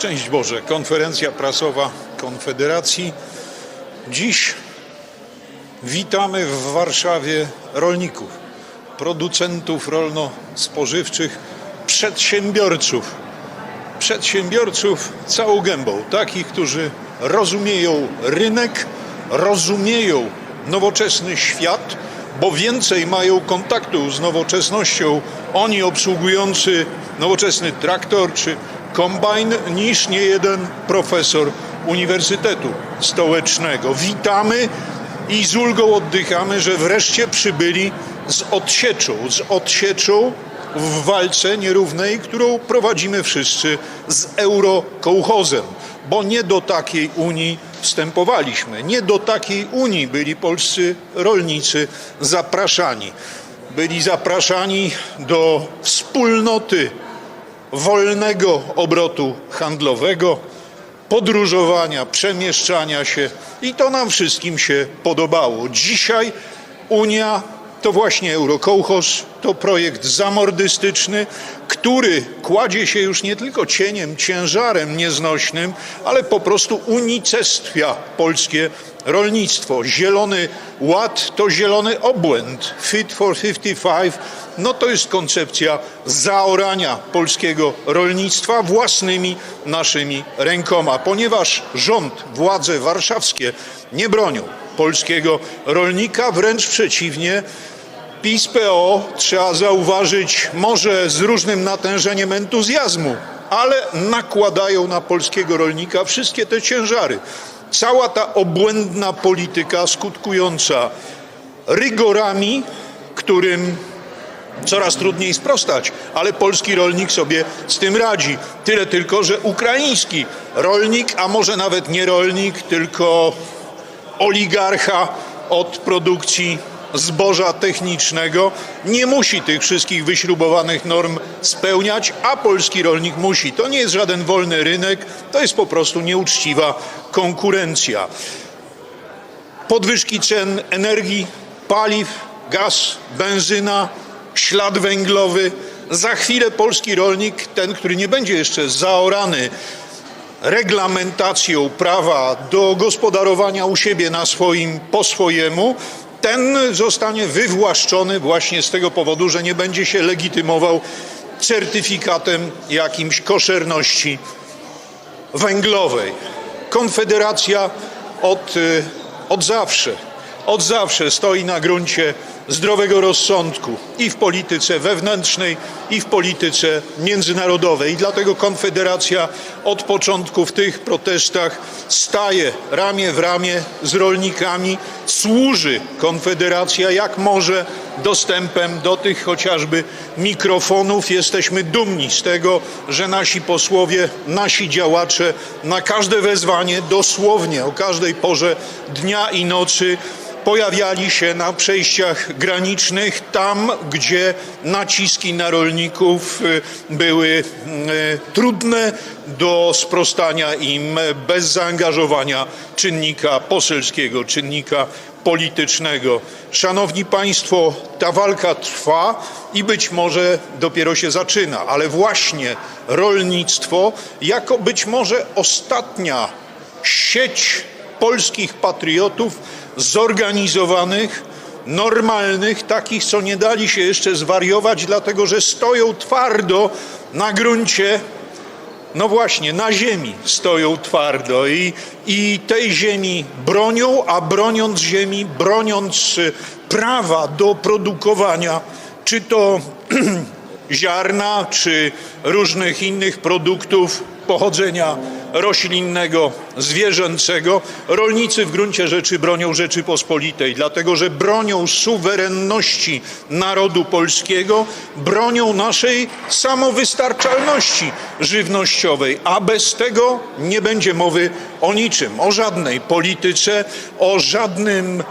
Szczęść Boże, konferencja prasowa Konfederacji. Dziś witamy w Warszawie rolników, producentów rolno-spożywczych, przedsiębiorców. Przedsiębiorców całą gębą, takich, którzy rozumieją rynek, rozumieją nowoczesny świat, bo więcej mają kontaktu z nowoczesnością oni obsługujący nowoczesny traktor czy kombajn niż niejeden profesor Uniwersytetu Stołecznego. Witamy i z ulgą oddychamy, że wreszcie przybyli z odsieczą, z odsieczą w walce nierównej, którą prowadzimy wszyscy z eurokołchozem, bo nie do takiej Unii wstępowaliśmy, nie do takiej Unii byli polscy rolnicy zapraszani. Byli zapraszani do wspólnoty wolnego obrotu handlowego, podróżowania, przemieszczania się i to nam wszystkim się podobało. Dzisiaj Unia to właśnie Eurokołchos, to projekt zamordystyczny, który kładzie się już nie tylko cieniem, ciężarem nieznośnym, ale po prostu unicestwia polskie rolnictwo. Zielony Ład to zielony obłęd. Fit for 55 no to jest koncepcja zaorania polskiego rolnictwa własnymi naszymi rękoma, ponieważ rząd, władze warszawskie nie bronią polskiego rolnika, wręcz przeciwnie, PiS PO trzeba zauważyć, może z różnym natężeniem entuzjazmu, ale nakładają na polskiego rolnika wszystkie te ciężary. Cała ta obłędna polityka skutkująca rygorami, którym coraz trudniej sprostać, ale polski rolnik sobie z tym radzi. Tyle tylko, że ukraiński rolnik, a może nawet nie rolnik, tylko oligarcha od produkcji zboża technicznego nie musi tych wszystkich wyśrubowanych norm spełniać, a polski rolnik musi. To nie jest żaden wolny rynek, to jest po prostu nieuczciwa konkurencja. Podwyżki cen energii, paliw, gaz, benzyna, ślad węglowy. Za chwilę polski rolnik, ten, który nie będzie jeszcze zaorany reglamentacją prawa do gospodarowania u siebie na swoim po swojemu, ten zostanie wywłaszczony właśnie z tego powodu, że nie będzie się legitymował certyfikatem jakimś koszerności węglowej. Konfederacja od, y, od zawsze, od zawsze stoi na gruncie zdrowego rozsądku i w polityce wewnętrznej, i w polityce międzynarodowej. I dlatego Konfederacja od początku w tych protestach staje ramię w ramię z rolnikami, służy Konfederacja jak może dostępem do tych chociażby mikrofonów. Jesteśmy dumni z tego, że nasi posłowie, nasi działacze na każde wezwanie, dosłownie o każdej porze dnia i nocy, pojawiali się na przejściach granicznych, tam gdzie naciski na rolników y, były y, trudne do sprostania im bez zaangażowania czynnika poselskiego, czynnika politycznego. Szanowni Państwo, ta walka trwa i być może dopiero się zaczyna, ale właśnie rolnictwo, jako być może ostatnia sieć polskich patriotów zorganizowanych, normalnych, takich, co nie dali się jeszcze zwariować, dlatego że stoją twardo na gruncie, no właśnie, na ziemi stoją twardo i, i tej ziemi bronią, a broniąc ziemi, broniąc prawa do produkowania, czy to ziarna, czy różnych innych produktów pochodzenia roślinnego, zwierzęcego, rolnicy w gruncie rzeczy bronią Rzeczypospolitej, dlatego że bronią suwerenności narodu polskiego, bronią naszej samowystarczalności żywnościowej, a bez tego nie będzie mowy o niczym, o żadnej polityce, o żadnym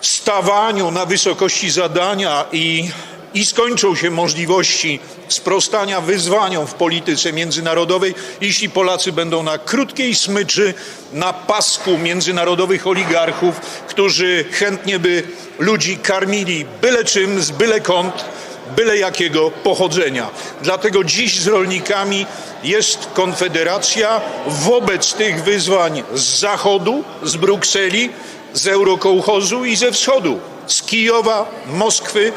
stawaniu na wysokości zadania i i skończą się możliwości sprostania wyzwaniom w polityce międzynarodowej, jeśli Polacy będą na krótkiej smyczy, na pasku międzynarodowych oligarchów, którzy chętnie by ludzi karmili byle czym, z byle kąt, byle jakiego pochodzenia. Dlatego dziś z rolnikami jest Konfederacja wobec tych wyzwań z Zachodu, z Brukseli, z Eurokołchozu i ze Wschodu, z Kijowa, Moskwy,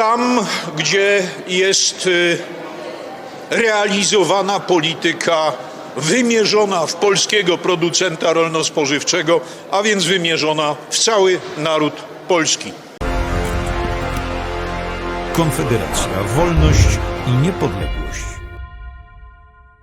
tam, gdzie jest y, realizowana polityka wymierzona w polskiego producenta rolno-spożywczego, a więc wymierzona w cały naród polski. Konfederacja, wolność i niepodległość.